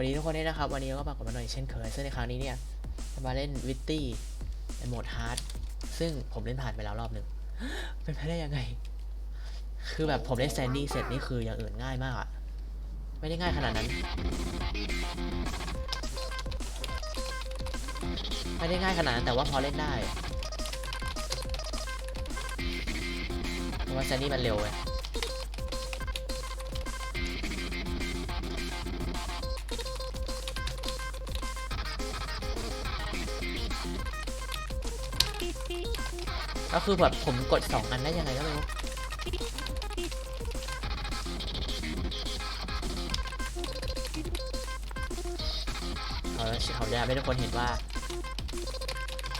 วัสดีทุกคนด้วยนะครับ วันนี้ก็มากดมาหน่อยเช่นเคยซึ่งในครั้งนี้เนี่ยมาเล่นวิตตี้ในโหมดฮาร์ดซึ่งผมเล่นผ่านไปแล้วรอบหนึ่งเป็นไปได้ยังไง คือแบบผมเล่นแซนดี้เสร็จนี่คืออย่างอื่นง่ายมากอะไม่ได้ง่ายขนาดนั้น ไม่ได้ง่ายขนาดนั้นแต่ว่าพอเล่นได้เพราะว่าแซนดี้มันเร็วไง ก็คือแบบผมกดสองอันได้ยังไงก็ไม่รู้เขาเขาจะไม่ทุกคนเห็นว่า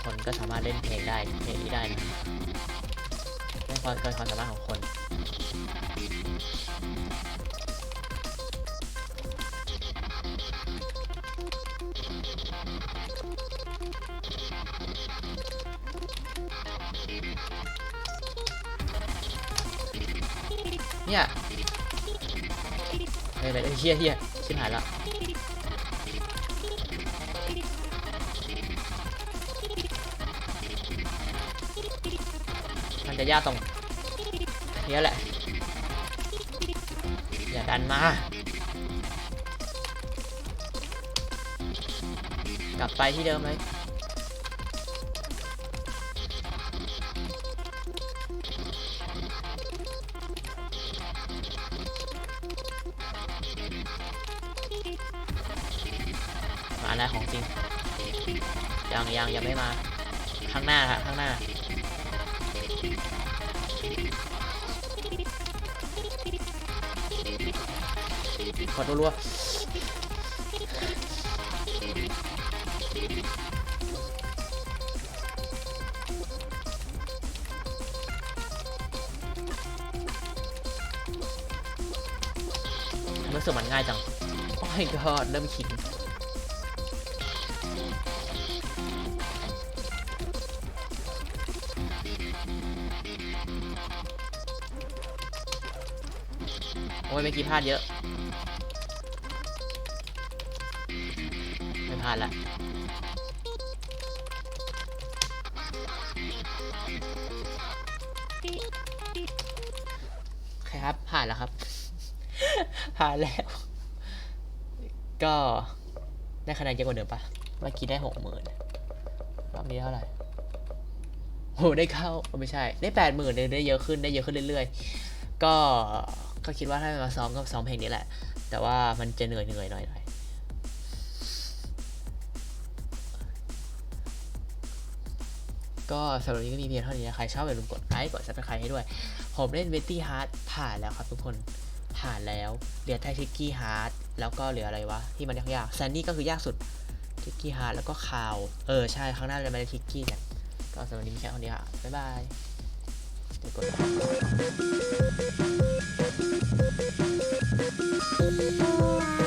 คนก็สามารถเล่นเพลงได้เพลงนี้ได้นะไม่พอเกินความสามารถของคน เนี่ยเฮ้ยเฮียเฮียชิบหายแล้วมันจะยากตรงเนี้แหละ อย่าดันมา กลับไปที่เดิมเลย มาแล้วของจริงยังยังยังไม่มา ข้างหน้าครับข้างหน้า ขอรัวรู้สึกมันง่ายจัง โอ้ยก็เริ่มขิง โอ้ยเมื่อกี้พลาดเยอะไม่พลาดละโอเครับผ่านแล้วครับ ผ่านแล้ว ก็ได้คะแนนเยอะกว่าเดิมปะเมื่อกี้ได้หกหมื่นรอบนี้เท่าไหร่โหได้เข้าไม่ใช่ ได้แปดหมื่นเลยได้เยอะขึ้นได้เยอะขึ้นเรื่อยๆ ก็ ก็คิดว่าถ้ามาซ้อมก็ซ้อมเพลงนี้แหละ แต่ว่ามันจะเหนื่อยเหนื่อยหน่อยหน่อยก็สำหรับนี้ก็มีเพียงเท่านี้นะใครชอบอย่าลืมกดไลค์กดซับสไครต์ให้ด้วย ผมเล่นเวตตี้ฮาร์ดผ่านแล้วครับทุกคนผ่านแล้วเหลือไททิกกี้ฮาร์ดแล้วก็เหลืออะไรวะ ที่มันยากๆแซนนี่ก็คือยากสุดทิกกี้ฮาร์ดแล้วก็คาว เออ ใช่ ครั้งหน้าจะมาเล่นทิกกี้กันก็สำหรับนี้มีแค่เท่านี้ค่ะบ๊ายบายเดี๋ยวกด どうも。